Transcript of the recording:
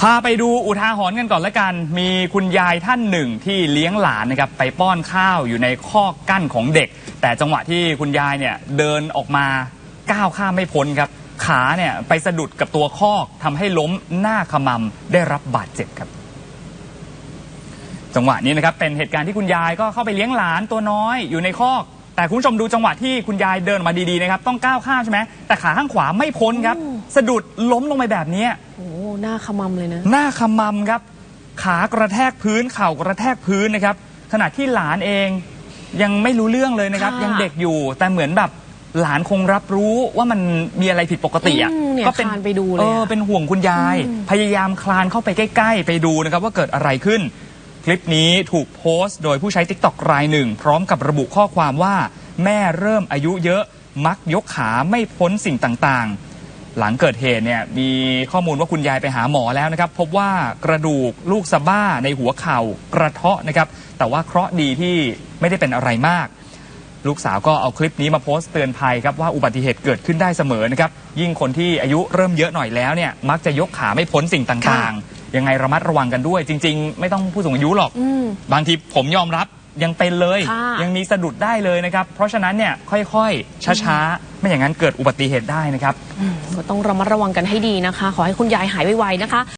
พาไปดูอุทาหรณ์กันก่อนละกัน มีคุณยายท่านหนึ่งที่เลี้ยงหลานนะครับไปป้อนข้าวอยู่ในคอกกั้นของเด็ก แต่จังหวะที่คุณยายเนี่ยเดินออกมาก้าวข้ามไม่พ้นครับ ขาเนี่ยไปสะดุดกับตัวคอกทำให้ล้มหน้าขมำได้รับบาดเจ็บครับ จังหวะนี้นะครับเป็นเหตุการณ์ที่คุณยายก็เข้าไปเลี้ยงหลานตัวน้อยอยู่ในคอก แต่คุณผู้ชมดูจังหวะที่คุณยายเดินออกมาดีๆนะครับต้องก้าวข้ามใช่ไหมแต่ขาข้างขวาไม่พ้นครับ สะดุดล้มลงไปแบบนี้โอ้โหหน้าขมำเลยนะ หน้าขมำครับ ขากระแทกพื้นเข่ากระแทกพื้นนะครับ ขณะที่หลานเองยังไม่รู้เรื่องเลยนะครับ ค่ะยังเด็กอยู่ แต่เหมือนแบบหลานคงรับรู้ว่ามันมีอะไรผิดปกติอะอืมเนี่ยคลานไปดูเลยเออะ อ เป็นห่วงคุณยายอืมพยายามคลานเข้าไปใกล้ ๆ ไปดูนะครับว่าเกิดอะไรขึ้น คลิปนี้ถูกโพสต์โดยผู้ใช้ t ิ k t o k รายหนึ่ง พร้อมกับระบุข้อความว่า แม่เริ่มอายุเยอะ มักยกขาไม่พ้นสิ่งต่างๆ หลังเกิดเหตุเนี่ยมีข้อมูลว่าคุณยายไปหาหมอแล้วนะครับ พบว่ากระดูกลูกสะบ้าในหัวเข่ากระเทาะนะครับ แต่ว่าเคราะห์ดีที่ไม่ได้เป็นอะไรมาก ลูกสาวก็เอาคลิปนี้มาโพสต์เตือนภัยครับว่าอุบัติเหตุเกิดขึ้นได้เสมอนะครับ ยิ่งคนที่อายุเริ่มเยอะหน่อยแล้วเนี่ยมักจะยกขาไม่พ้นสิ่งต่างๆ ยังไงระมัดระวังกันด้วย จริง ๆ ไม่ต้องผู้สูงอายุหรอกอืมบางทีผมยอมรับยังเป็นเลยค่ะยังมีสะดุดได้เลยนะครับ เพราะฉะนั้นเนี่ยค่อยๆช้าๆ ไม่อย่างนั้นเกิดอุบัติเหตุได้นะครับ ก็ต้องระมัดระวังกันให้ดีนะคะ ขอให้คุณยายหายไวๆนะคะ